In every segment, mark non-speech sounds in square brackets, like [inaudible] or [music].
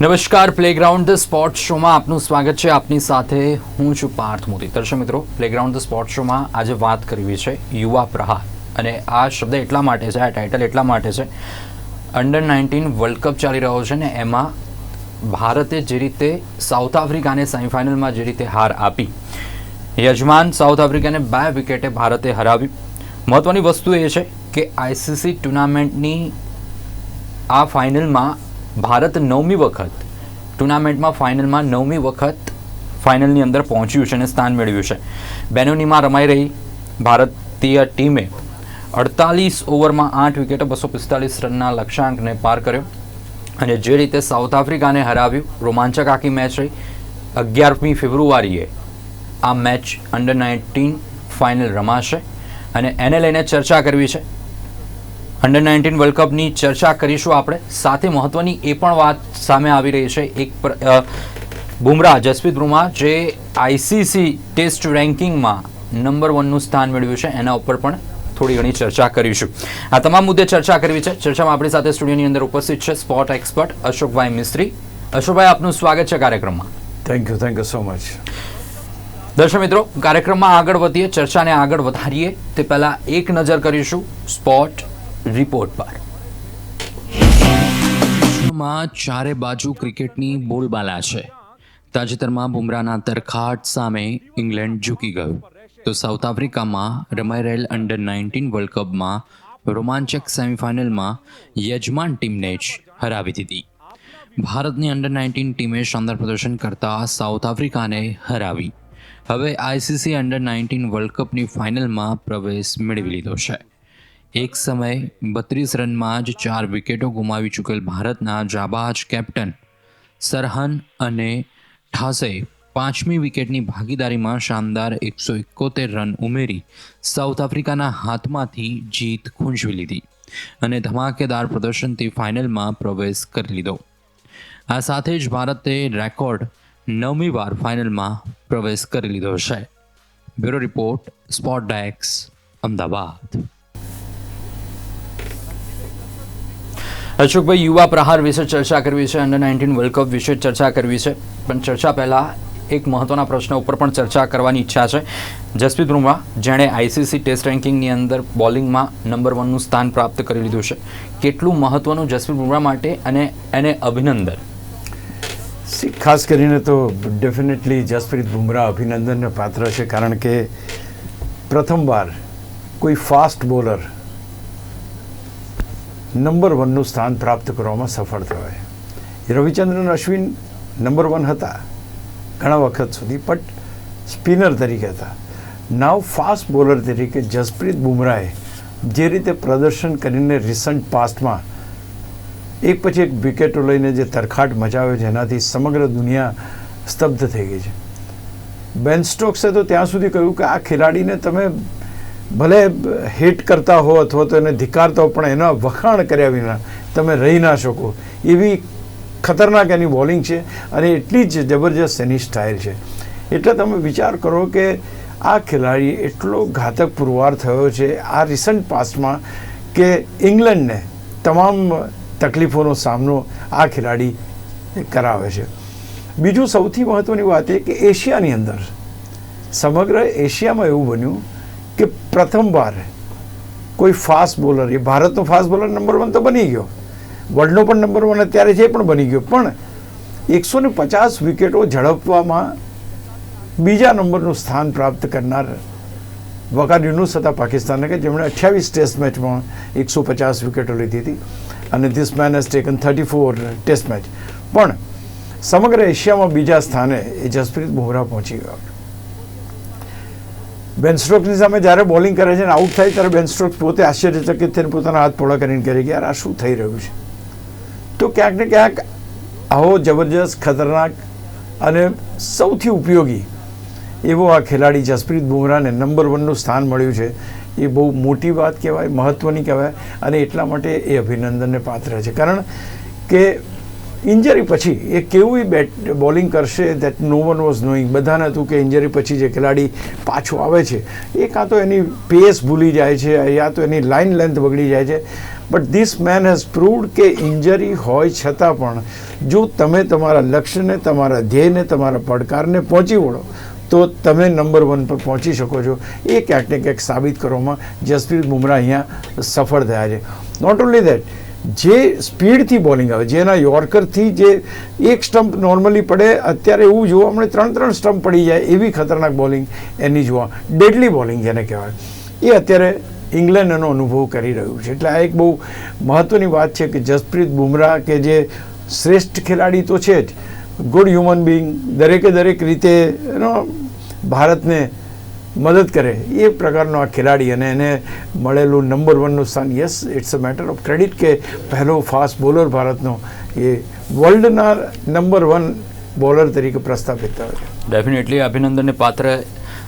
નમસ્કાર playground the sport શોમાં આપનું સ્વાગત છે. આપની સાથે હું છું પાર્થ મોદી. દર્શક મિત્રો પ્લેગ્રાઉન્ડ ધ સ્પોર્ટ શોમાં આજે વાત કરવી છે યુવા પ્રહાર. અને આ શબ્દ એટલા માટે છે, આ ટાઇટલ એટલા માટે છે અંડર નાઇન્ટીન વર્લ્ડ કપ ચાલી રહ્યો છે ને એમાં ભારતે જે રીતે સાઉથ આફ્રિકાને સેમિફાઇનલમાં જે રીતે હાર આપી, યજમાન સાઉથ આફ્રિકાને બે વિકેટે ભારતે હરાવી. મહત્ત્વની વસ્તુ એ છે કે આઈસીસી ટુર્નામેન્ટની આ ફાઇનલમાં ભારત નવમી વખત ટુર્નામેન્ટમાં ફાઇનલમાં નવમી વખત ફાઇનલની અંદર પહોંચ્યું છે અને સ્થાન મેળવ્યું છે. બેનોનીમાં રમાઈ રહી ભારતીય ટીમે અડતાલીસ ઓવરમાં આઠ વિકેટે, બસો પિસ્તાલીસ રનના લક્ષ્યાંકને પાર કર્યો અને જે રીતે સાઉથ આફ્રિકાને હરાવ્યું, રોમાંચક આખી મેચ રહી. અગિયારમી ફેબ્રુઆરીએ આ મેચ અંડર નાઇન્ટીન ફાઇનલ રમાશે અને એને લઈને ચર્ચા કરવી છે. અંડર નાઇન્ટીન વર્લ્ડ કપની ચર્ચા કરીશું આપણે. સાથે મહત્ત્વની એ પણ વાત સામે આવી રહી છે. એક બુમરાહ જસપ્રીત બુમરાહ જે આઈસીસી ટેસ્ટ રેન્કિંગમાં નંબર વનનું સ્થાન મેળવ્યું છે. એના ઉપર પણ થોડી ઘણી ચર્ચા કરીશું. આ તમામ મુદ્દે ચર્ચા કરવી છે. ચર્ચામાં આપણી સાથે સ્ટુડિયોની અંદર ઉપસ્થિત છે સ્પોર્ટ એક્સપર્ટ અશોકભાઈ મિસ્ત્રી. અશોકભાઈ આપનું સ્વાગત છે કાર્યક્રમમાં. Thank you thank you so much દર્શક મિત્રો કાર્યક્રમમાં આગળ વધીએ ચર્ચાને આગળ વધારીએ. તે પહેલાં એક નજર કરીશું સ્પોર્ટ રિપોર્ટ પર. માં ચારે બાજુ ક્રિકેટની બોલબાલા છે. તાજેતરમાં બુમરાહના તરખાટ સામે ઇંગ્લેન્ડ ઝૂકી ગયું. તો સાઉથ આફ્રિકામાં રમાઈ રહેલ અંડર નાઇન્ટીન વર્લ્ડ કપમાં રોમાંચક સેમિફાઇનલમાં યજમાન ટીમને જ હરાવી દીધી. ભારતની અંડર નાઇન્ટીન ટીમે શાનદાર પ્રદર્શન કરતા સાઉથ આફ્રિકાને હરાવી. હવે આઈસીસી અંડર નાઇન્ટીન વર્લ્ડ કપની ફાઇનલમાં પ્રવેશ મેળવી લીધો છે. એક સમયે બત્રીસ રનમાં જ ચાર વિકેટો ગુમાવી ચૂકેલ ભારતના જાબાજ કેપ્ટન સરહન અને ઠાસે પાંચમી વિકેટની ભાગીદારીમાં શાનદાર એકસો એકોતેર રન ઉમેરી સાઉથ આફ્રિકાના હાથમાંથી જીત ખૂંજવી લીધી અને ધમાકેદાર પ્રદર્શનથી ફાઇનલમાં પ્રવેશ કરી લીધો. આ સાથે જ ભારતે રેકોર્ડ નવમી વાર ફાઇનલમાં પ્રવેશ કરી લીધો છે. બ્યુરો રિપોર્ટ સ્પોટ ડેક્સ અમદાવાદ. અશોકભાઈ, યુવા પ્રહાર વિશે ચર્ચા કરવી છે અંડર નાઇન્ટીન વર્લ્ડ કપ વિશે ચર્ચા કરવી છે. પણ ચર્ચા પહેલાં એક મહત્ત્વના પ્રશ્ન ઉપર પણ ચર્ચા કરવાની ઈચ્છા છે. જસપ્રીત બુમરાહ, જેણે આઈસીસી ટેસ્ટ રેન્કિંગની અંદર બોલિંગમાં નંબર વનનું સ્થાન પ્રાપ્ત કરી લીધું છે. કેટલું મહત્ત્વનું જસપ્રીત બુમરાહ માટે અને એને અભિનંદન? ખાસ કરીને તો ડેફિનેટલી જસપ્રીત બુમરાહ અભિનંદનને પાત્ર છે, કારણ કે પ્રથમવાર કોઈ ફાસ્ટ બોલર નંબર વનનું સ્થાન પ્રાપ્ત કરવામાં સફળ થયો રવિચંદ્રન અશ્વિન નંબર વન હતા. ઘણા વખત સુધી બટ સ્પિનર તરીકે હતા. નાવ ફાસ્ટ બોલર તરીકે જસપ્રીત બુમરાહે જે રીતે પ્રદર્શન કરીને રિસન્ટ પાસ્ટમાં એક પછી એક વિકેટો લઈને જે તરખાટ મચાવ્યો છે, એનાથી સમગ્ર દુનિયા સ્તબ્ધ થઈ ગઈ છે. બેન સ્ટોક્સે તો ત્યાં સુધી કહ્યું કે આ ખેલાડીને તમે ભલે હેટ કરતા હો અથવા તો એને ધિકારતા હો, પણ એના વખાણ કર્યા વિના તમે રહી ના શકો. એવી ખતરનાક એની બોલિંગ છે અને એટલી જ જબરજસ્ત એની સ્ટાઇલ છે. એટલે તમે વિચાર કરો કે આ ખેલાડી એટલો ઘાતક પુરવાર થયો છે આ રિસન્ટ પાસ્ટમાં કે ઇંગ્લેન્ડને તમામ તકલીફોનો સામનો આ ખેલાડી કરાવે છે. બીજું સૌથી મહત્ત્વની વાત એ કે એશિયાની અંદર સમગ્ર એશિયામાં એવું બન્યું કે પ્રથમવાર કોઈ ફાસ્ટ બોલર એ ભારતનો ફાસ્ટ બોલર નંબર વન તો બની ગયો. વર્લ્ડનો પણ નંબર વન અત્યારે છે પણ બની ગયો. પણ એકસો ને પચાસ વિકેટો ઝડપવામાં બીજા નંબરનું સ્થાન પ્રાપ્ત કરનાર વકાર યુનુસ હતા પાકિસ્તાનને, કે જેમણે અઠ્યાવીસ ટેસ્ટ મેચમાં એકસો પચાસ વિકેટો લીધી હતી. અને this man has taken thirty four test match પણ સમગ્ર એશિયામાં બીજા સ્થાને એ જસપ્રીત બુમરાહ પહોંચી ગયો. બેન સ્ટ્રોક્સની સામે જ્યારે બોલિંગ કરે છે અને આઉટ થાય ત્યારે બેન સ્ટ્રોક્સ પોતે આશ્ચર્યચકિત થઈને પોતાના હાથ પોળા કરીને કહે કે યાર, આ શું થઈ રહ્યું છે? તો ક્યાંક ને ક્યાંક આવો જબરજસ્ત, ખતરનાક અને સૌથી ઉપયોગી એવો આ ખેલાડી જસપ્રીત બુમરાને નંબર વનનું સ્થાન મળ્યું છે. એ બહુ મોટી વાત કહેવાય મહત્ત્વની કહેવાય અને એટલા માટે એ અભિનંદનને પાત્ર છે. કારણ કે ઇન્જરી પછી એ કેવું બેટ બોલિંગ કરશે that no one was knowing બધાને હતું કે ઇન્જરી પછી જે ખેલાડી પાછો આવે છે. એ કાં તો એની પેસ ભૂલી જાય છે, યા તો એની લાઇન લેન્થ બગડી જાય છે. But this man has proved કે ઇન્જરી હોય છતાં પણ જો તમે તમારા લક્ષ્યને, તમારા ધ્યેયને, તમારા પડકારને પહોંચી વળો, તો તમે નંબર વન પર પહોંચી શકો છો. એ ક્યાંક ને ક્યાંક સાબિત કરવામાં જસપ્રીત બુમરાહ અહીંયા સફળ થયા છે. નોટ ઓન્લી દેટ જે સ્પીડથી બોલિંગ આવે, જેના યોર્કરથી જે એક સ્ટમ્પ નોર્મલી પડે, અત્યારે એવું જોવા મળે, ત્રણ ત્રણ સ્ટમ્પ પડી જાય એવી ખતરનાક બોલિંગ એની જોવા. ડેડલી બોલિંગ જેને કહેવાય. એ અત્યારે ઇંગ્લેન્ડ એનો અનુભવ કરી રહ્યું છે. એટલે આ એક બહુ મહત્ત્વની વાત છે કે જસપ્રીત બુમરાહ કે જે શ્રેષ્ઠ ખેલાડી તો છે જ ગુડ હ્યુમન બિંગ દરેકે દરેક રીતે એનો ભારતને મદદ કરે. એ પ્રકારનો આ ખેલાડી અને એને મળેલું નંબર વનનું સ્થાન. Yes it's a matter of credit કે પહેલો ફાસ્ટ બોલર ભારતનો એ વર્લ્ડના નંબર વન બોલર તરીકે પ્રસ્થાપિત થયો છે. ડેફિનેટલી અભિનંદનને પાત્ર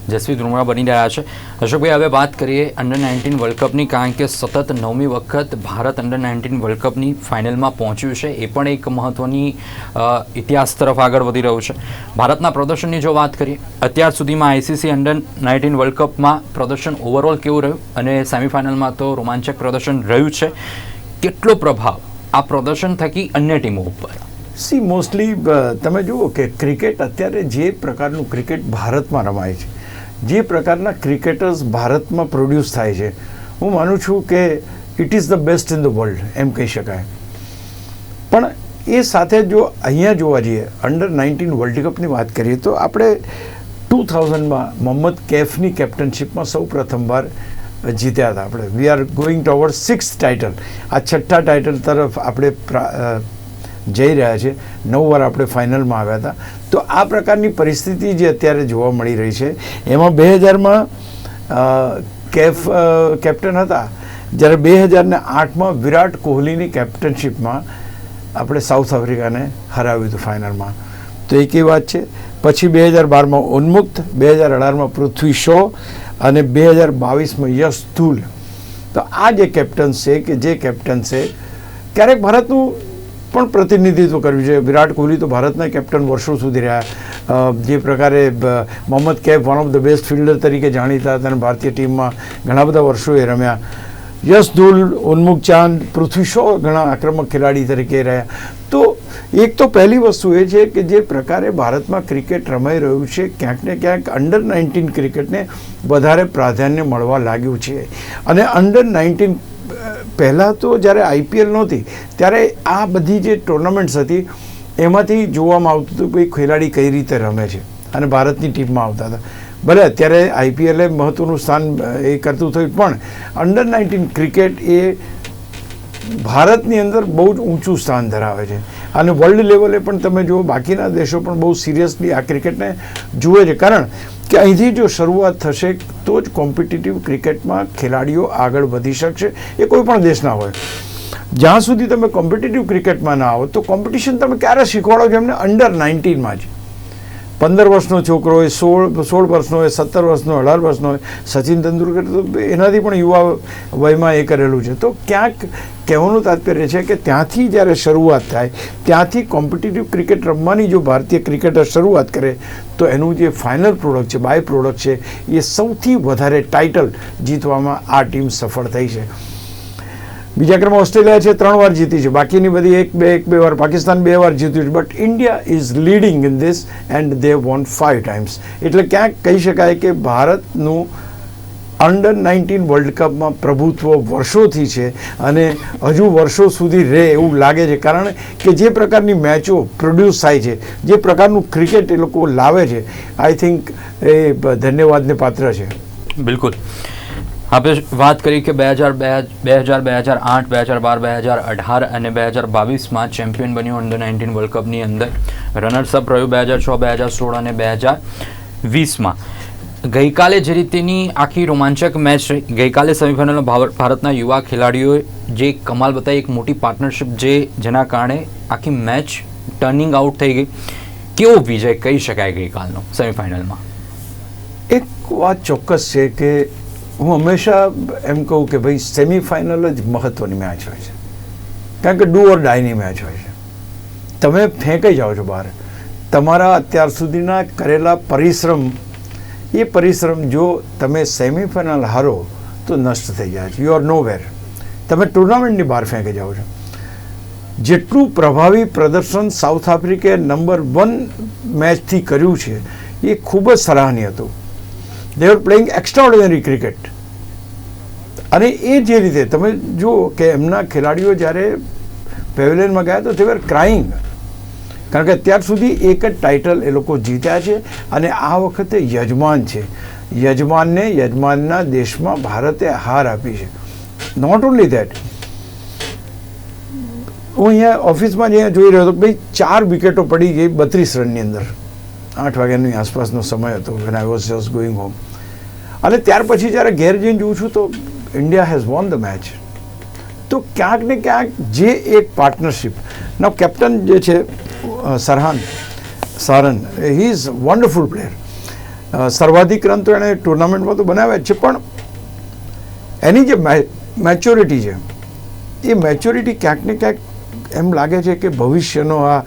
જસપ્રીત ધ્રુમરા બની રહ્યા છે. અશોકભાઈ, હવે વાત કરીએ અંડર નાઇન્ટીન વર્લ્ડ કપની કારણ કે સતત નવમી વખત ભારત અંડર નાઇન્ટીન વર્લ્ડ કપની ફાઇનલમાં પહોંચ્યું છે. એ પણ એક મહત્ત્વની ઇતિહાસ તરફ આગળ વધી રહ્યું છે. ભારતના પ્રદર્શનની જો વાત કરીએ, અત્યાર સુધીમાં આઈસીસી અંડર નાઇન્ટીન વર્લ્ડ કપમાં પ્રદર્શન ઓવરઓલ કેવું રહ્યું? અને સેમિફાઇનલમાં તો રોમાંચક પ્રદર્શન રહ્યું છે. કેટલો પ્રભાવ આ પ્રદર્શન થકી અન્ય ટીમો ઉપર? સી મોસ્ટલી તમે જુઓ કે ક્રિકેટ અત્યારે જે પ્રકારનું ક્રિકેટ ભારતમાં રમાય છે જે પ્રકારના ક્રિકેટર્સ ભારતમાં પ્રોડ્યુસ થાય છે. હું માનું છું કે it is the best in the world એમ કહી શકાય. પણ એ સાથે જો અહીંયા જોવા જઈએ અંડર નાઇન્ટીન વર્લ્ડ કપની વાત કરીએ, તો આપણે ટુ થાઉઝન્ડમાં મોહમ્મદ કૈફની કેપ્ટનશીપમાં સૌ પ્રથમવાર જીત્યા હતા આપણે. We are going toward six title આ છઠ્ઠા ટાઇટલ તરફ આપણે જઈ રહ્યા છે. નવ વાર આપણે ફાઇનલમાં આવ્યા હતા. તો આ પ્રકારની પરિસ્થિતિ જે અત્યારે જોવા મળી રહી છે, એમાં બે હજારમાં કેફ કેપ્ટન હતા. જ્યારે બે હજારને આઠમાં વિરાટ કોહલીની કેપ્ટનશીપમાં આપણે સાઉથ આફ્રિકાને હરાવ્યું હતું ફાઇનલમાં. તો એક એ વાત છે. પછી બે હજાર બારમાં ઉન્મુક્ત, બે હજાર અઢારમાં પૃથ્વી શો અને બે હજાર બાવીસમાં યશ ધૂલ. તો આ જે કેપ્ટન છે કે જે કેપ્ટન છે, ક્યારેક ભારતનું પણ પ્રતિનિધિત્વ કર્યું છે વિરાટ કોહલી તો ભારતના કેપ્ટન વર્ષો સુધી રહ્યા. જે પ્રકારે Mohammad Kaif one of the best fielder તરીકે જાણીતા હતા અને ભારતીય ટીમમાં ઘણા બધા વર્ષો એ રમ્યા. યશ ધુલ, ઉન્મુખ ચાંદ, પૃથ્વી શો ઘણા આક્રમક ખેલાડી તરીકે રહ્યા. તો એક તો પહેલી વસ્તુ એ છે કે જે પ્રકારે ભારતમાં ક્રિકેટ રમાઈ રહ્યું છે, ક્યાંક ને ક્યાંક અંડર નાઇન્ટીન ક્રિકેટને વધારે પ્રાધાન્ય મળવા લાગ્યું છે. અને અંડર નાઇન્ટીન પહેલાં તો જ્યારે આઈપીએલ નહોતી, ત્યારે આ બધી જે ટુર્નામેન્ટ્સ હતી, એમાંથી જોવામાં આવતું હતું કે ખેલાડી કઈ રીતે રમે છે. અને ભારતની ટીમમાં આવતા હતા. ભલે અત્યારે આઈપીએલે મહત્ત્વનું સ્થાન એ કરતું થયું, પણ અંડર નાઇન્ટીન ક્રિકેટ એ ભારતની અંદર બહુ જ ઊંચું સ્થાન ધરાવે છે. અને વર્લ્ડ લેવલે પણ તમે જુઓ, બાકીના દેશો પણ બહુ સિરિયસલી આ ક્રિકેટને જુએ છે. કારણ કે અહીંથી જો શરૂઆત થશે, તો જ કોમ્પિટિટિવ ક્રિકેટમાં ખેલાડીઓ આગળ વધી શકશે. એ કોઈ પણ દેશના હોય. જ્યાં સુધી તમે કોમ્પિટિટિવ ક્રિકેટમાં ના આવો, તો કોમ્પિટિશન તમે ક્યારે શીખવાડો છો? એમને અંડર નાઇન્ટીનમાં જ. પંદર વર્ષનો છોકરો હોય, સોળ સોળ વર્ષનો હોય, સત્તર વર્ષનો અઢાર વર્ષનો હોય, સચિન તેંડુલકર તો એનાથી પણ યુવા વયમાં એ કરેલું છે. તો ક્યાંક કહેવાનું તાત્પર્ય છે કે ત્યાંથી જ્યારે શરૂઆત થાય, ત્યાંથી કોમ્પિટિટિવ ક્રિકેટ રમવાની જો ભારતીય ક્રિકેટર શરૂઆત કરે, તો એનું જે ફાઇનલ પ્રોડક્ટ છે બાય પ્રોડક્ટ છે, એ સૌથી વધારે ટાઇટલ જીતવામાં આ ટીમ સફળ થઈ છે. બીજા ક્રમે ઓસ્ટ્રેલિયા છે ત્રણ વાર જીતી છે. બાકીની બધી એક બે એક બે વાર પાકિસ્તાન બે વાર જીત્યું છે. But India is leading in this and they won five times એટલે ક્યાંક કહી શકાય કે ભારતનું અંડર નાઇન્ટીન વર્લ્ડ કપમાં પ્રભુત્વ વર્ષોથી છે અને હજુ વર્ષો સુધી રહે એવું લાગે છે. કારણ કે જે પ્રકારની મેચો પ્રોડ્યુસ થાય છે, જે પ્રકારનું ક્રિકેટ એ લોકો લાવે છે આઈ થિંક એ ધન્યવાદને પાત્ર છે. બિલકુલ. આપણે વાત કરી કે બે હજાર બે બે હજાર બે હજાર આઠ, બે હજાર બાર, બે હજાર અઢાર અને બે હજાર બાવીસમાં ચેમ્પિયન બન્યું અંડર નાઇન્ટીન વર્લ્ડ કપની અંદર. રનર્સઅપ રહ્યું બે હજાર છ, બે હજાર સોળ અને બે હજાર વીસમાં. ગઈકાલે જે રીતેની આખી રોમાંચક મેચ રહી, ગઈકાલે સેમિફાઇનલમાં ભારતના યુવા ખેલાડીઓએ જે કમાલ બતાવી, એક મોટી પાર્ટનરશિપ જે જેના કારણે આખી મેચ ટર્નિંગ આઉટ થઈ ગઈ. કેવો વિજય કહી શકાય ગઈકાલનો સેમિફાઇનલમાં એક વાત ચોક્કસ છે કે હું હંમેશા એમ કહું કે ભાઈ સેમિફાઇનલ જ મહત્ત્વની મેચ હોય છે. કારણ કે ડુ ઓર ડાયની મેચ હોય છે. તમે ફેંકાઈ જાઓ છો બહાર. તમારા અત્યાર સુધીના કરેલા પરિશ્રમ, એ પરિશ્રમ જો તમે સેમિફાઇનલ હારો, તો નષ્ટ થઈ જાય છે. યુ આર નો વેર તમે ટુર્નામેન્ટની બહાર ફેંકી જાઓ છો. જેટલું પ્રભાવી પ્રદર્શન સાઉથ આફ્રિકાએ નંબર વન મેચથી કર્યું છે, એ ખૂબ જ સરાહનીય હતું. They are playing extraordinary cricket અને એ જે રીતે તમે જુઓ કે એમના ખેલાડીઓ જ્યારે પેવેલિયનમાં ગયા તો તે વર ક્રાઇંગ કારણ કે અત્યાર સુધી એક જ ટાઇટલ એ લોકો જીત્યા છે અને આ વખતે યજમાન છે. યજમાનને યજમાનના દેશમાં ભારતે હાર આપી છે. નોટ ઓન્લી દેટ હું અહીંયા ઓફિસમાં જે જોઈ રહ્યો હતો ભાઈ ચાર વિકેટો પડી ગઈ બત્રીસ રનની અંદર. આઠ વાગ્યાની આસપાસનો સમય હતો when I was just going home અને ત્યાર પછી જ્યારે ઘેર જઈને જોઉં છું તો India has won the match તો ક્યાંક ને ક્યાંક જે એક પાર્ટનરશિપ ના કેપ્ટન જે છે Saharan Saharan he is wonderful player સર્વાધિક રન તો એણે ટુર્નામેન્ટમાં તો બનાવ્યા છે, પણ એની જે મેચ્યોરિટી છે, એ મેચ્યોરિટી ક્યાંક ને ક્યાંક એમ લાગે છે કે ભવિષ્યનો આ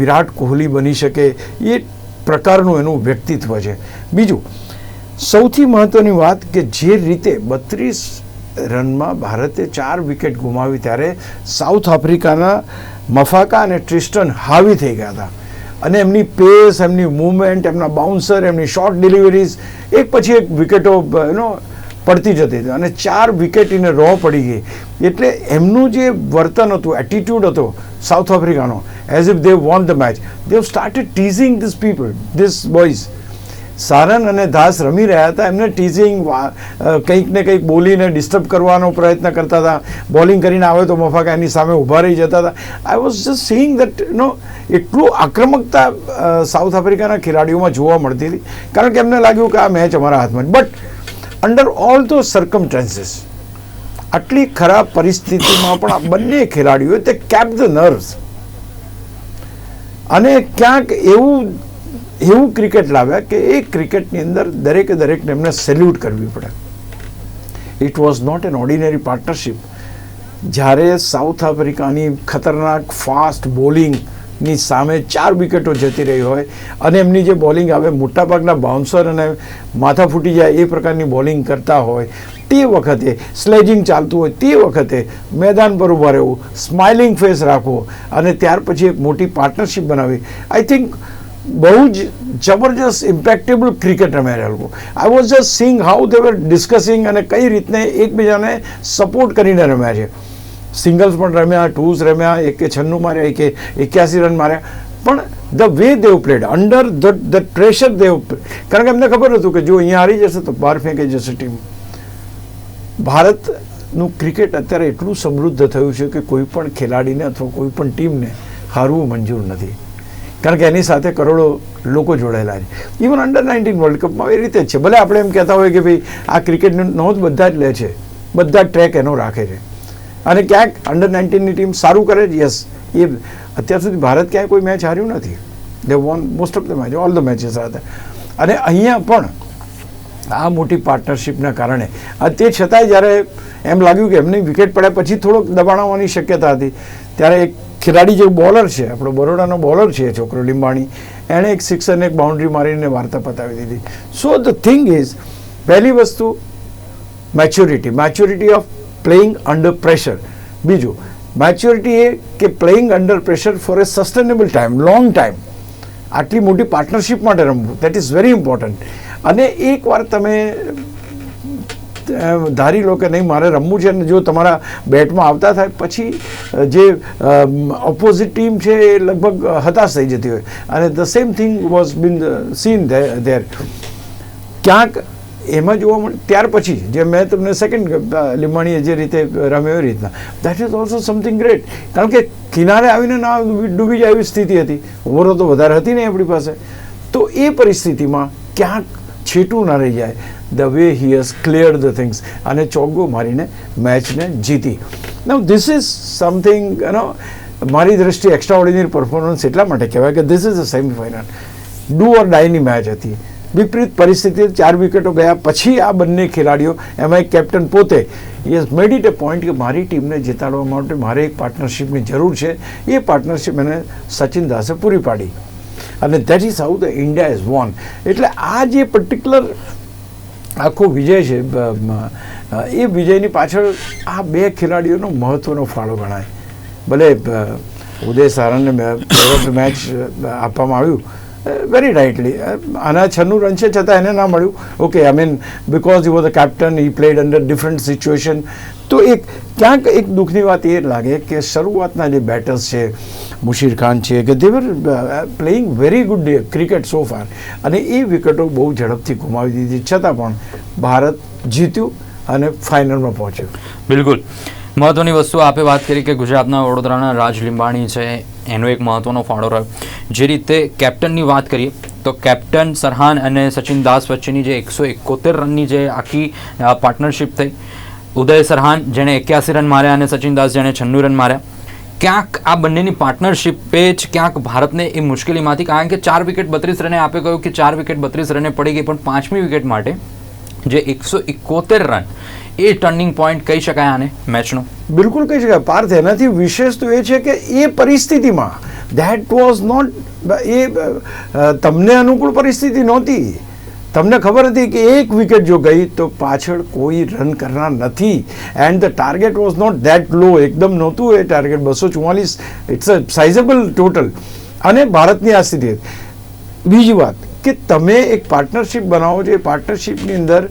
વિરાટ કોહલી બની શકે. એ પ્રકારનું એનું વ્યક્તિત્વ છે. બીજું, સૌથી મહત્ત્વની વાત કે જે રીતે બત્રીસ રનમાં ભારતે ચાર વિકેટ ગુમાવી ત્યારે સાઉથ આફ્રિકાના મફાકા અને ટ્રિસ્ટન હાવી થઈ ગયા હતા. અને એમની પેસ, એમની મૂવમેન્ટ, એમના બાઉન્સર એમની શોર્ટ ડિલિવરીઝ એક પછી એક વિકેટો, એનો પડતી જતી હતી અને ચાર વિકેટ એને રો પડી ગઈ. એટલે એમનું જે વર્તન હતું એટીટ્યુડ હતો south આફ્રિકાનો as if they want the match they started teasing this people this boys Saharan અને દાસ રમી રહ્યા હતા. એમને ટીઝિંગ કંઈક ને કંઈક બોલીને ડિસ્ટર્બ કરવાનો પ્રયત્ન કરતા હતા. બોલિંગ કરીને આવે તો મફાકા એની સામે ઊભા રહી જતા હતા. I was just seeing that no એટલું આક્રમકતા સાઉથ આફ્રિકાના ખેલાડીઓમાં જોવા મળતી હતી. કારણ કે એમને લાગ્યું કે આ મેચ અમારા હાથમાં but under all though circumstances આટલી ખરાબ પરિસ્થિતિમાં પણ આ બંને ખેલાડીઓએ તે કેપ ધ નર્વ્સ અને ક્યાંક એવું એવું ક્રિકેટ લાવ્યા કે એ ક્રિકેટની અંદર દરેકે દરેકને એમને સેલ્યુટ કરવી પડે. It was not an ordinary partnership જ્યારે સાઉથ આફ્રિકાની ખતરનાક ફાસ્ટ બોલિંગની સામે ચાર વિકેટો જતી રહી હોય અને એમની જે બોલિંગ આવે, મોટાભાગના બાઉન્સર અને માથા ફૂટી જાય એ પ્રકારની બોલિંગ કરતા હોય. તે વખતે સ્લેજિંગ ચાલતું હોય, તે વખતે મેદાન પર ઊભા રહેવું સ્માઇલિંગ ફેસ રાખવો અને ત્યાર પછી એક મોટી પાર્ટનરશિપ બનાવી આઈ થિંક બહુ જ જબરજસ્ત ઇમ્પેક્ટેબલ ક્રિકેટ રમ્યા લોકો. I was just seeing how they were discussing અને કઈ રીતને એકબીજાને સપોર્ટ કરીને રમ્યા છે. સિંગલ્સ પણ રમ્યા, ટૂઝ રમ્યા, એકે છન્નું માર્યા, એકે એક્યાસી રન માર્યા. પણ the way they played under the the pressure they કારણ કે એમને ખબર હતું કે જો અહીંયા હારી જશે તો બહાર ફેંકી જશે ટીમ ભારતનું ક્રિકેટ અત્યારે એટલું સમૃદ્ધ થયું છે કે કોઈ પણ ખેલાડીને અથવા કોઈ પણ ટીમને હારવું મંજૂર નથી. કારણ કે એની સાથે કરોડો લોકો જોડાયેલા છે. ઇવન અંડર નાઇન્ટીન વર્લ્ડ કપમાં એ રીતે જ છે. ભલે આપણે એમ કહેતા હોય કે ભાઈ આ ક્રિકેટની નોંધ બધા જ લે છે. બધા ટ્રેક એનો રાખે છે. અને ક્યાંક અંડર નાઇન્ટીનની ટીમ સારું કરે યસ એ અત્યાર સુધી ભારત ક્યાંય કોઈ મેચ હાર્યું નથી. They won most of the match all the matches હતા. અને અહીંયા પણ આ મોટી પાર્ટનરશિપના કારણે તે છતાંય જ્યારે એમ લાગ્યું કે એમની વિકેટ પડ્યા પછી થોડોક દબાણવાની શક્યતા હતી, ત્યારે એક ખેલાડી જે બોલર છે, આપણો બરોડાનો બોલર છે છોકરો લીંબાણી, એણે એક સિક્સરને એક બાઉન્ડ્રી મારીને વાર્તા પતાવી દીધી. સો ધ થિંગ ઇઝ પહેલી વસ્તુ maturity maturity of playing under pressure બીજું મેચ્યોરિટી એ કે playing under pressure for a sustainable time long time આટલી મોટી પાર્ટનરશિપ માટે રમવું દેટ ઇઝ વેરી ઇમ્પોર્ટન્ટ અને એકવાર તમે ધારી લો કે નહીં, મારે રમવું છે અને જો તમારા બેટમાં આવતા થાય, પછી જે ઓપોઝિટ ટીમ છે એ લગભગ હતાશ થઈ જતી હોય. અને the same thing was been seen there ક્યાંક એમાં જોવા મળે ત્યાર પછી જે મેં તમને સેકન્ડ લીમાણીએ જે રીતે રમ્યો એ રીતના. That is also something great કારણ કે કિનારે આવીને ના ડૂબી જાય એવી સ્થિતિ હતી. ઓવરો તો વધારે હતી નહીં આપણી પાસે. તો એ પરિસ્થિતિમાં ક્યાંક છેટું ના રહી જાય. The way he has clear the things અને ચોગ્ગો મારીને મેચને જીતી. નવ ધીસ ઇઝ સમથિંગ નો મારી દ્રષ્ટિએ એક્સ્ટ્રા ઓર્ડિનરી પરફોર્મન્સ એટલા માટે કહેવાય કે this is a semifinal do or ડાયની match હતી. વિપરીત પરિસ્થિતિ ચાર વિકેટો ગયા. પછી આ બંને ખેલાડીઓ એમાં એક કેપ્ટન પોતે yes made it a point કે મારી ટીમને જીતાડવા માટે મારે એક પાર્ટનરશિપની જરૂર છે. એ પાર્ટનરશિપ એને સચિન દાસે પૂરી પાડી. અને that is how the India is won એટલે આ જે પર્ટિક્યુલર આખો વિજય છે એ વિજયની પાછળ આ બે ખેલાડીઓનો મહત્વનો ફાળો ગણાય. ભલે ઉદય સારાને મેચ આપવામાં આવ્યું વેરી રાઇટલી આના છન્નું રન છે છતાં એને ના મળ્યું okay I mean because you was a captain he played under different situation તો એક ક્યાંક એક દુઃખની વાત એ લાગે કે શરૂઆતના જે બેટર્સ છે મુશીર ખાન છે કે they're playing very good cricket so far અને એ વિકેટો બહુ ઝડપથી ગુમાવી દીધી છતાં પણ ભારત જીત્યું અને ફાઇનલમાં પહોંચ્યું બિલકુલ મહત્વની વસ્તુ આપે વાત કરી કે ગુજરાતના વડોદરાના રાજ લીંબાણી છે, એનો એક મહત્વનો ફાળો રહ્યો. જે રીતે કેપ્ટનની વાત કરીએ, તો કેપ્ટન સરહાન અને સચિન દાસ વચ્ચેની જે એકસો એકોતેર રનની જે આખી પાર્ટનરશિપ થઈ. ઉદય સરહાન જેણે એક્યાસી રન માર્યા અને સચિન દાસ જેણે છન્નું રન માર્યા. ક્યાંક આ બંનેની પાર્ટનરશિપે જ ક્યાંક ભારતને એ મુશ્કેલીમાંથી, કારણ કે ચાર વિકેટ બત્રીસ રને આપે કહ્યું કે ચાર વિકેટ બત્રીસ રને પડી ગઈ, પણ પાંચમી વિકેટ માટે જે એકસો એકોતેર રન એ ટર્નિંગ પોઈન્ટ કહી શકાય આને મેચનો બિલકુલ કહી શકાય. પાર્થ, એનાથી વિશેષ તો એ છે કે એ પરિસ્થિતિમાં ધેટ વોઝ નોટ એ તમને અનુકૂળ પરિસ્થિતિ નહોતી. તમને ખબર હતી કે એક વિકેટ જો ગઈ તો પાછળ કોઈ રન કરનાર નથી. And the target was not that low એકદમ નહોતું એ ટાર્ગેટ બસો ચુમ્માલીસ ઇટ્સ અ સાઇઝેબલ ટોટલ અને ભારતની આ સ્થિતિ બીજી વાત, કે તમે એક પાર્ટનરશિપ બનાવો છો. એ પાર્ટનરશિપની અંદર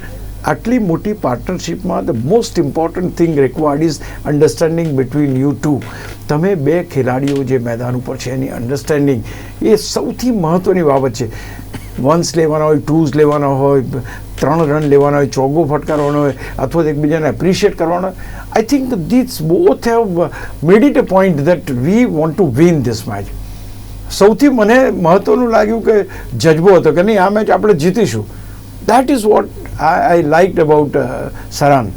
આટલી મોટી પાર્ટનરશિપમાં the most important thing required is understanding between you two તમે બે ખેલાડીઓ જે મેદાન ઉપર છે, એની અન્ડરસ્ટેન્ડિંગ એ સૌથી મહત્ત્વની બાબત છે. વન્સ લેવાના હોય ટૂઝ લેવાના હોય, ત્રણ રન લેવાના હોય ચોગ્ગો ફટકારવાનો હોય, અથવા તો એકબીજાને એપ્રિશિએટ કરવાનો I think this both have made it a point that we want to win this match સૌથી મને મહત્ત્વનું લાગ્યું કે જજબો હતો કે નહીં, આ મેચ આપણે જીતીશું. That is what I like about Saharan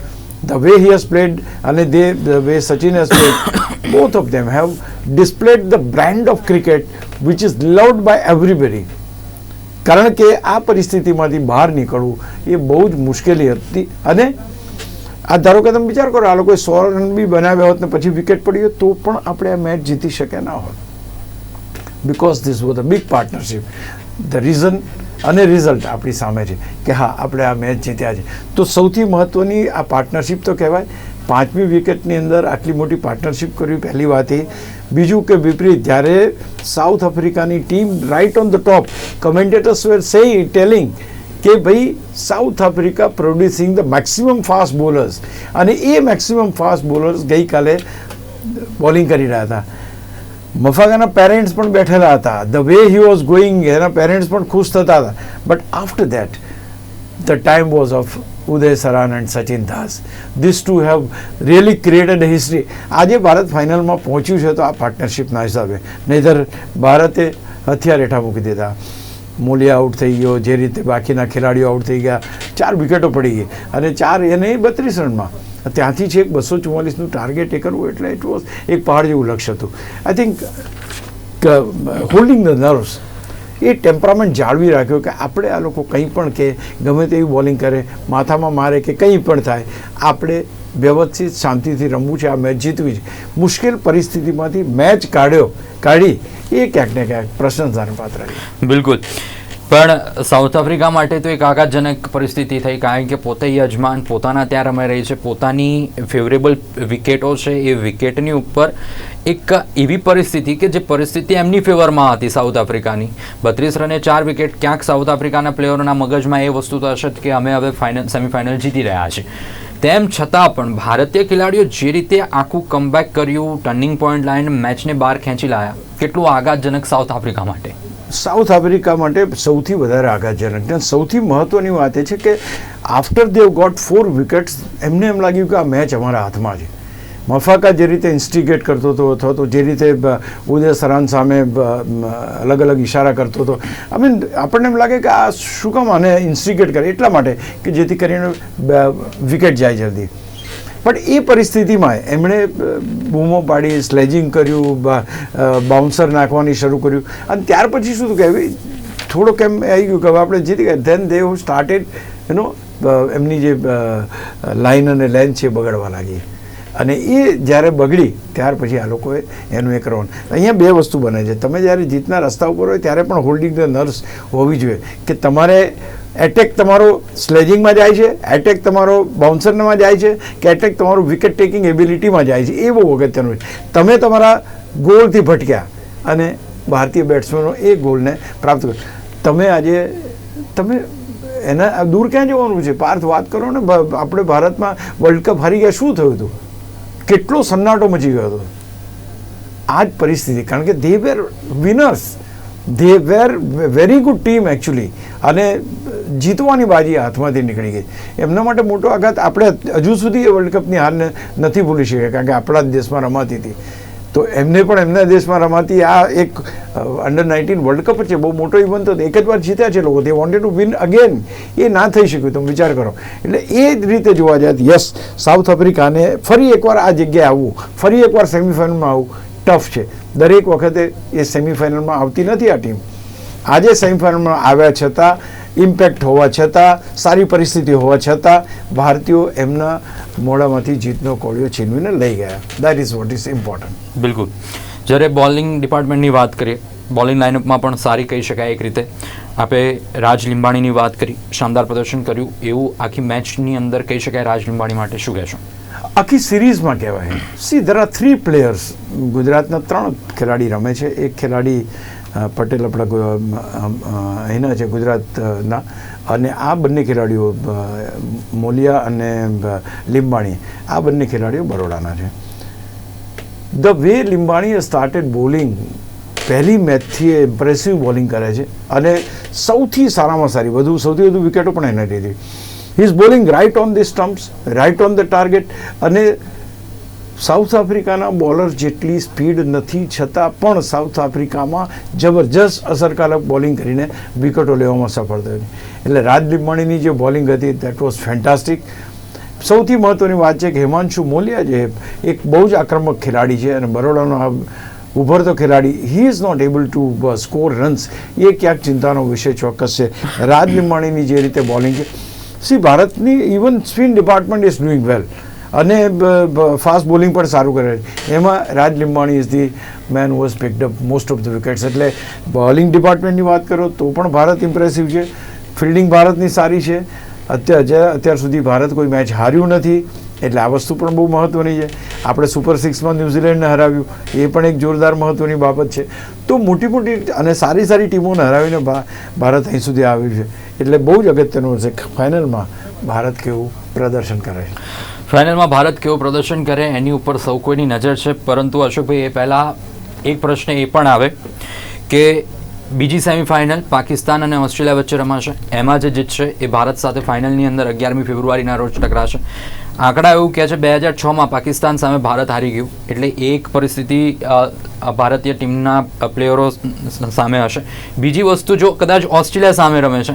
the way he has played અને the the way Sachin has played, [coughs] both of them have displayed the brand of cricket which is loved by everybody. કારણ કે આ પરિસ્થિતિમાંથી બહાર નીકળવું એ બહુ જ મુશ્કેલી હતી. અને આ ધારો કે તમે વિચાર કરો આ લોકોએ સો રન બી બનાવ્યા હોત ને પછી વિકેટ પડી હોત તો પણ આપણે આ મેચ જીતી શક્યા ના હોત. Because this was a big partnership the reason અને રિઝલ્ટ આપણી સામે છે કે હા, આપણે આ મેચ જીત્યા છે. તો સૌથી મહત્ત્વની આ પાર્ટનરશિપ તો કહેવાય. પાંચમી વિકેટની અંદર આટલી મોટી પાર્ટનરશિપ કરવી પહેલી વાત એ. બીજું કે વિપરીત, જ્યારે south આફ્રિકાની team right on the top commentators were say telling કે ભાઈ South Africa producing the maximum fast bowlers અને એ મેક્સિમમ ફાસ્ટ બોલર્સ ગઈકાલે બોલિંગ કરી રહ્યા હતા. મફાગાના પેરેન્ટ્સ પણ બેઠેલા હતા. The way he was going એના પેરેન્ટ્સ પણ ખુશ થતા હતા. But after that the time was of Uday Saharan and Sachin Das this two have really created history આજે ભારત ફાઇનલમાં પહોંચ્યું છે તો આ પાર્ટનરશિપના હિસાબે. નહીતર ભારતે હથિયાર હેઠા મૂકી દીધા. મોલી આઉટ થઈ ગયો, જે રીતે બાકીના ખેલાડીઓ આઉટ થઈ ગયા. ચાર વિકેટો પડી ગઈ. અને ચાર એને બત્રીસ રનમાં. ત્યાંથી છેક બસો ચુમ્માલીસનું ટાર્ગેટ એ કરવું એટલે ઇટ વોઝ એક પહાડ જેવું લક્ષ્ય હતું. I think holding the nerves A temperament જાળવી રાખ્યો કે આપણે આ લોકો કંઈ પણ કે, ગમે તેવી બોલિંગ કરે, માથામાં મારે કે કંઈ પણ થાય, આપણે વ્યવસ્થિત શાંતિથી રમવું છે, આ મેચ જીતવી છે. મુશ્કેલ પરિસ્થિતિમાંથી મેચ કાઢ્યો, કાઢી, એ ક્યાંક ને ક્યાંક પ્રશંસાને પાત્ર બિલકુલ. પણ સાઉથ આફ્રિકા માટે તો એક આઘાતજનક પરિસ્થિતિ થઈ, કારણ કે પોતે યજમાન પોતાના ત્યાં રમાઈ રહી છે. પોતાની ફેવરેબલ વિકેટો છે એ વિકેટની ઉપર એક એવી પરિસ્થિતિ કે જે પરિસ્થિતિ એમની ફેવરમાં હતી સાઉથ આફ્રિકાની. બત્રીસ રને ચાર વિકેટ ક્યાંક સાઉથ આફ્રિકાના પ્લેયરોના મગજમાં એ વસ્તુ તો હશે કે અમે હવે ફાઇનલ સેમિફાઇનલ જીતી રહ્યા છીએ. તેમ છતાં પણ ભારતીય ખેલાડીઓ જે રીતે આખું કમબેક કર્યું ટર્નિંગ પોઈન્ટ લાઈન મેચને બહાર ખેંચી લાયા, કેટલું આઘાતજનક સાઉથ આફ્રિકા માટે. સાઉથ આફ્રિકા માટે સૌથી વધારે આઘાતજનક અને સૌથી મહત્ત્વની વાત એ છે કે after they got four wickets એમને એમ લાગ્યું કે આ મેચ અમારા હાથમાં છે. મફાકા જે રીતે ઇન્સ્ટિગેટ કરતો હતો અથવા તો જે રીતે ઉદય સરાન સામે અલગ અલગ ઇશારા કરતો હતો. આઈ મીન આપણને એમ લાગે કે આ શું કામ આને ઇન્સ્ટિગેટ કરે એટલા માટે કે જેથી કરીને વિકેટ જાય જલ્દી. પણ એ પરિસ્થિતિમાં એમણે બૂમો પાડી સ્લેજિંગ કર્યું બાઉન્સર નાખવાની શરૂ કર્યું. અને ત્યાર પછી શું થયું કે એવી થોડોક એમ આવી ગયું કે હવે આપણે જીતી ગયા ધેન દે સ્ટાર્ટેડ એનો એમની જે લાઇન અને લેન છે એ બગડવા લાગી. અને એ જ્યારે બગડી, ત્યાર પછી આ લોકોએ એનું એક કરવાનું અહીંયા બે વસ્તુ બને છે. તમે જ્યારે જીતના રસ્તા ઉપર હોય, ત્યારે પણ હોલ્ડિંગ ધ નર્સ હોવી જોઈએ કે તમારે એટેક તમારો સ્લેજિંગમાં જાય છે એટેક તમારો બાઉન્સરમાં જાય છે, કે એટેક તમારું વિકેટ ટેકિંગ એબિલિટીમાં જાય છે, એ બહુ અગત્યનું છે. તમે તમારા ગોલથી ભટક્યા અને ભારતીય બેટ્સમેનો એ ગોલને પ્રાપ્ત કર્યો. તમે આજે, તમે એના દૂર ક્યાં જવાનું છે? પાર્થ, વાત કરો ને આપણે ભારતમાં વર્લ્ડ કપ હારી ગયા, શું થયું હતું? કેટલો સન્નાટો મચી ગયો હતો? આ જ પરિસ્થિતિ, કારણ કે they were winners they were very good team actually અને જીતવાની બાજી હાથમાંથી નીકળી ગઈ. એમના માટે મોટો આઘાત આપણે હજુ સુધી એ વર્લ્ડ કપની હારને નથી ભૂલી શક્યા, કારણ કે આપણા જ દેશમાં રમાતી હતી. તો એમને પણ એમના દેશમાં રમાતી આ એક અંડર નાઇન્ટીન વર્લ્ડ કપ છે, બહુ મોટો ઇવેન્ટ હતો. એક જ વાર જીત્યા છે લોકો. તે વોન્ટેડ ટુ વિન અગેન એ ના થઈ શક્યું. તમે વિચાર કરો. એટલે એ જ રીતે જોવા જાય યસ સાઉથ આફ્રિકાને ફરી એકવાર આ જગ્યાએ આવવું. ફરી એકવાર સેમિફાઇનલમાં આવવું. ટફ છે. દરેક વખતે એ સેમિફાઇનલમાં આવતી નથી આ ટીમ. આજે સેમિફાઇનલમાં આવ્યા છતાં, ઇમ્પેક્ટ હોવા છતાં, સારી પરિસ્થિતિ હોવા છતાં, ભારતીયો એમના મોડામાંથી જીતનો કોળિયો છીનવીને લઈ ગયા. That is what is important બિલકુલ. જ્યારે બોલિંગ ડિપાર્ટમેન્ટની વાત કરીએ, બોલિંગ લાઇનઅપમાં પણ સારી કહી શકાય એક રીતે. આપણે રાજ લીંબાણીની વાત કરી, શાનદાર પ્રદર્શન કર્યું, એવું આખી મેચની અંદર કહી શકાય રાજ લીંબાણી માટે. શું કહેશો? આખી સિરીઝમાં કહેવાય. સી ધર આર થ્રી પ્લેયર્સ ગુજરાતના ત્રણ ખેલાડી રમે છે. એક ખેલાડી પટેલ આપણા એના છે ગુજરાતના. અને આ બંને ખેલાડીઓ મોલિયા અને લીંબાણી, આ બંને ખેલાડીઓ બરોડાના છે. ધ વે લીંબાણીએ સ્ટાર્ટેડ બોલિંગ પહેલી મેચથી એ ઇમ્પ્રેસિવ બોલિંગ કરે છે. અને સૌથી સારામાં સારી, વધુ, સૌથી વધુ વિકેટો પણ એને લીધી he is bowling right on the stumps right on the target અને સાઉથ આફ્રિકાના બોલર જેટલી સ્પીડ નથી, છતાં પણ સાઉથ આફ્રિકામાં જબરજસ્ત અસરકારક બોલિંગ કરીને વિકેટો લેવામાં સફળ થયું એટલે રાજ લીંબાણીની જે બોલિંગ હતી દેટ વોઝ ફેન્ટાસ્ટિક સૌથી મહત્ત્વની વાત છે કે હિમાંશુ મોલિયા જે એક બહુ જ આક્રમક ખેલાડી છે અને બરોડાનો આ ઉભરતો ખેલાડી he is not able to score runs એ ક્યાંક ચિંતાનો વિષય ચોક્કસ છે. રાજ લીંબાણીની જે રીતે બોલિંગ છે સી ભારતની even spin department is doing well અને ફાસ્ટ બોલિંગ પણ સારું કરે છે. એમાં Raj Limbani is the man was picked up most of the wickets એટલે બોલિંગ ડિપાર્ટમેન્ટની વાત કરો તો પણ ભારત ઇમ્પ્રેસિવ છે. ફિલ્ડિંગ ભારતની સારી છે. અત્યારે અત્યાર સુધી ભારત કોઈ મેચ હાર્યું નથી. એટલે આ વસ્તુ પણ બહુ મહત્ત્વની છે. આપણે સુપર સિક્સમાં ન્યૂઝીલેન્ડને હરાવ્યું, એ પણ એક જોરદાર મહત્ત્વની બાબત છે. તો મોટી મોટી અને સારી સારી ટીમોને હરાવીને ભારત અહીં સુધી આવ્યું છે. એટલે બહુ જ અગત્યનું છે ફાઇનલમાં ભારત કેવું પ્રદર્શન કરે છે. ફાઇનલમાં ભારત કેવું પ્રદર્શન કરે એની ઉપર સૌ કોઈની નજર છે. પરંતુ અશોકભાઈ, એ પહેલાં એક પ્રશ્ન એ પણ આવે કે બીજી સેમિફાઇનલ પાકિસ્તાન અને ઓસ્ટ્રેલિયા વચ્ચે રમાશે. એમાં જે જીતશે એ ભારત સાથે ફાઇનલની અંદર અગિયારમી ફેબ્રુઆરીના રોજ ટકરાશે. આંકડા એવું કહે છે, બે હજાર છમાં પાકિસ્તાન સામે ભારત હારી ગયું. એટલે એક પરિસ્થિતિ ભારતીય ટીમના પ્લેયરો સામે હશે. બીજી વસ્તુ, જો કદાચ ઓસ્ટ્રેલિયા સામે રમે છે,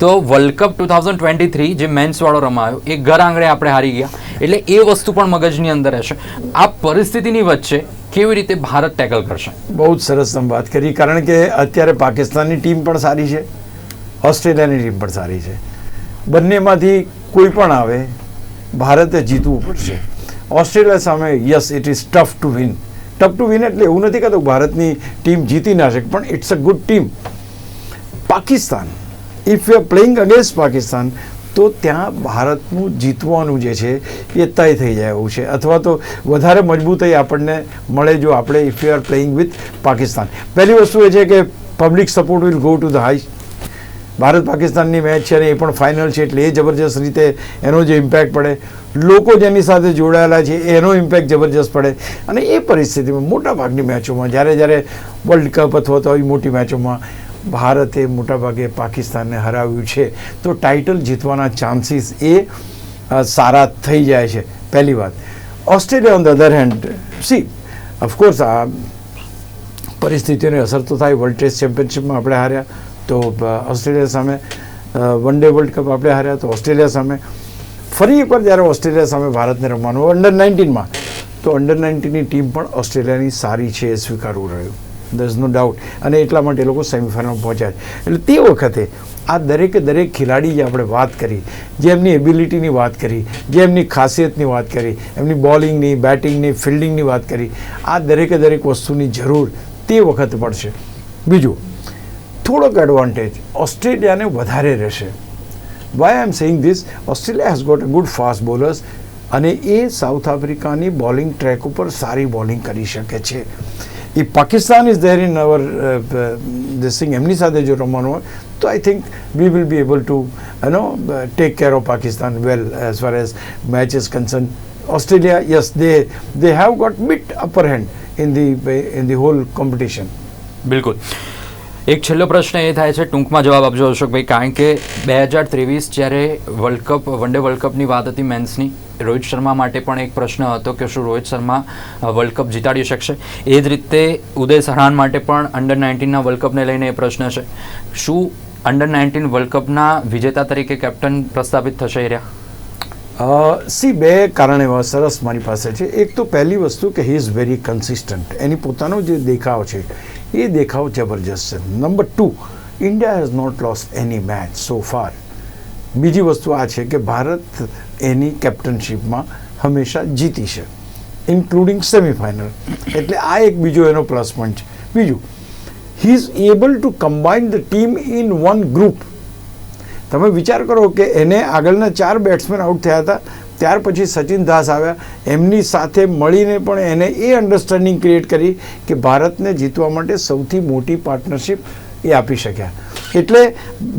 તો world cup two thousand twenty three જે મેન્સવાળો રમાયો, એ ઘર આંગણે આપણે હારી ગયા. એટલે એ વસ્તુ પણ મગજની અંદર રહેશે. આ પરિસ્થિતિની વચ્ચે કેવી રીતે ભારત ટેકલ કરશે? બહુ જ સરસ તમે વાત કરી, કારણ કે અત્યારે પાકિસ્તાનની ટીમ પણ સારી છે, ઓસ્ટ્રેલિયાની ટીમ પણ સારી છે. બંનેમાંથી કોઈ પણ આવે ભારતે જીતવું પડશે. ઓસ્ટ્રેલિયા સામે yes it is tough to win tough to win એટલે એવું નથી કહેતો ભારતની ટીમ જીતી ના શકે, પણ it's a good team Pakistan if you are playing against Pakistan, તો ત્યાં ભારતનું જીતવાનું જે છે, એ તય થઈ જાય એવું છે. અથવા તો વધારે મજબૂતાઈ આપણને મળે જો આપણે if you are playing with Pakistan. પહેલી વસ્તુ એ છે કે public support will go to the high Bharat પાકિસ્તાનની મેચ છે અને એ પણ ફાઇનલ છે એટલે એ જબરજસ્ત રીતે એનો જે ઇમ્પેક્ટ પડે. લોકો જેની સાથે જોડાયેલા છે, એનો ઇમ્પેક્ટ જબરજસ્ત પડે. અને એ પરિસ્થિતિમાં મોટાભાગની મેચોમાં જ્યારે જ્યારે વર્લ્ડ કપ અથવા તો આવી મોટી મેચોમાં ભારતે મોટાભાગે પાકિસ્તાનને હરાવ્યું છે, તો ટાઇટલ જીતવાના ચાન્સીસ એ સારા થઈ જાય છે. પહેલી વાત. Australia on the other hand see of course આ પરિસ્થિતિઓની અસર તો થાય વર્લ્ડ ટેસ્ટ ચેમ્પિયનશિપમાં આપણે હાર્યા. તો ઓસ્ટ્રેલિયા સામે વન ડે વર્લ્ડ કપ આપણે હાર્યા તો ઓસ્ટ્રેલિયા સામે, ફરી એકવાર જ્યારે ઓસ્ટ્રેલિયા સામે ભારતને રમવાનું અંડર નાઇન્ટીનમાં તો અંડર નાઇન્ટીનની ટીમ પણ ઓસ્ટ્રેલિયાની સારી છે, એ સ્વીકારવું રહ્યું. ઇઝ નો ડાઉટ અને એટલા માટે લોકો સેમિફાઇનલ પહોંચ્યા એટલે તે વખતે આ દરેકે દરેક ખેલાડી જે આપણે વાત કરી, જે એમની એબિલિટીની વાત કરી, જે એમની ખાસિયતની વાત કરી, એમની બોલિંગની બેટિંગની ફિલ્ડિંગની વાત કરી, આ દરેકે દરેક વસ્તુની જરૂર તે વખતે પડશે. બીજું થોડોક એડવાન્ટેજ ઓસ્ટ્રેલિયાને વધારે રહેશે. Why I am saying this Australia has got a good fast bowlers અને એ સાઉથ આફ્રિકાની બોલિંગ ટ્રેક ઉપર સારી બોલિંગ કરી શકે છે. એ Pakistan is there in our this thing એમની સાથે જો રમવાનું હોય, તો I think we will be able to no take care of Pakistan well as far as match is concern Australia yes they they have got bit upper hand in the in the whole competition બિલકુલ. એક છેલ્લો પ્રશ્ન એ થાય છે, ટૂંકમાં જવાબ આપજો અશોકભાઈ, કારણ કે બે હજાર ત્રેવીસ જ્યારે world cup one day world કપની વાત હતી મેન્સની, રોહિત શર્મા માટે પણ એક પ્રશ્ન હતો કે શું રોહિત શર્મા વર્લ્ડ કપ જીતાડી શકશે? એ જ રીતે ઉદય સહાન માટે પણ અંડર નાઇન્ટીનના વર્લ્ડ કપને લઈને એ પ્રશ્ન છે. શું અંડર નાઇન્ટીન વર્લ્ડ કપના વિજેતા તરીકે કેપ્ટન પ્રસ્થાપિત થશે રહ્યા? સી, બે કારણ એવા સરસ મારી પાસે છે. એક તો પહેલી વસ્તુ કે હી ઇઝ વેરી કન્સિસ્ટન્ટ એની પોતાનો જે દેખાવ છે, એ દેખાવ જબરજસ્ત છે. Number two India has not lose any match so far બીજી વસ્તુ આ છે કે ભારત એની કેપ્ટનશીપમાં હંમેશા જીતી છે ઇન્ક્લુડિંગ સેમિફાઇનલ એટલે આ એક બીજો એનો પ્લસ પોઈન્ટ છે. બીજું he is able to combine the team in one group તમે વિચાર કરો કે એને આગળના ચાર બેટ્સમેન આઉટ થયા હતા. ત્યાર પછી સચિન દાસ આવ્યા. એમની સાથે મળીને પણ એને એ અન્ડરસ્ટેન્ડિંગ ક્રિએટ કરી કે ભારતને જીતવા માટે સૌથી મોટી પાર્ટનરશિપ એ આપી શક્યા. એટલે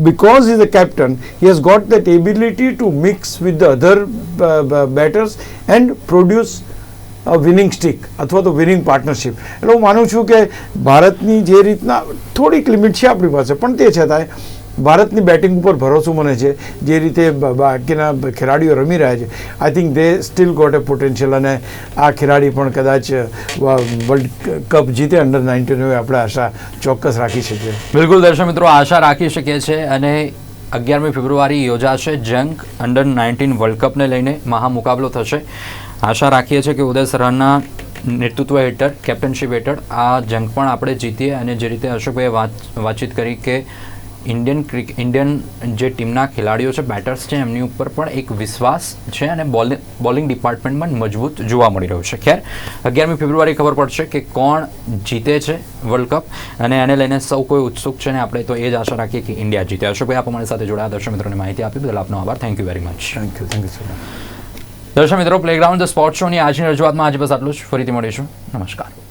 because is a captain he has got that ability to mix with the other batters and produce winning stick અથવા તો વિનિંગ પાર્ટનરશિપ એટલે હું માનું છું કે ભારતની જે રીતના થોડીક લિમિટ છે આપણી પાસે, પણ તે છતાંય ભારતની બેટિંગ ઉપર ભરોસો મને છે. જે રીતે બાકીના ખેલાડીઓ રમી રહ્યા છે. I think they still got a potential અને આ ખેલાડી પણ કદાચ વર્લ્ડ કપ જીતે અંડર નાઇન્ટીન આપણે આશા ચોક્કસ રાખી શકીએ. બિલકુલ દર્શક મિત્રો, આશા રાખી શકીએ છીએ અને અગિયારમી ફેબ્રુઆરી યોજાશે જંક અંડર નાઇન્ટીન વર્લ્ડ કપને લઈને મહામુકાબલો થશે. આશા રાખીએ છીએ કે ઉદય સરાના નેતૃત્વ હેઠળ કેપ્ટનશીપ હેઠળ આ જંગ પણ આપણે જીતીએ અને જે રીતે અશોકભાઈએ વાત, વાતચીત કરી કે ઇન્ડિયન ક્રિક ઇન્ડિયન જે ટીમના ખેલાડીઓ છે બેટર્સ છે એમની ઉપર પણ એક વિશ્વાસ છે અને બોલિંગ બોલિંગ ડિપાર્ટમેન્ટમાં મજબૂત જોવા મળી રહ્યું છે. ખેર અગિયારમી ફેબ્રુઆરી ખબર પડશે કે કોણ જીતે છે વર્લ્ડ કપ અને એને લઈને સૌ કોઈ ઉત્સુક છે ને આપણે તો એ જ આશા રાખીએ કે ઇન્ડિયા જીતે અશોકભાઈ આપ અમારી સાથે જોડાયા દર્શક મિત્રોને માહિતી આપી બદલ આપનો આભાર. Thank you very much thank you thank you so much દર્શક મિત્રો પ્લેગ્રાઉન્ડ ધ સ્પોર્ટ શોની આજની રજૂઆતમાં આજે બસ આટલું જ. ફરીથી મળીશું. નમસ્કાર.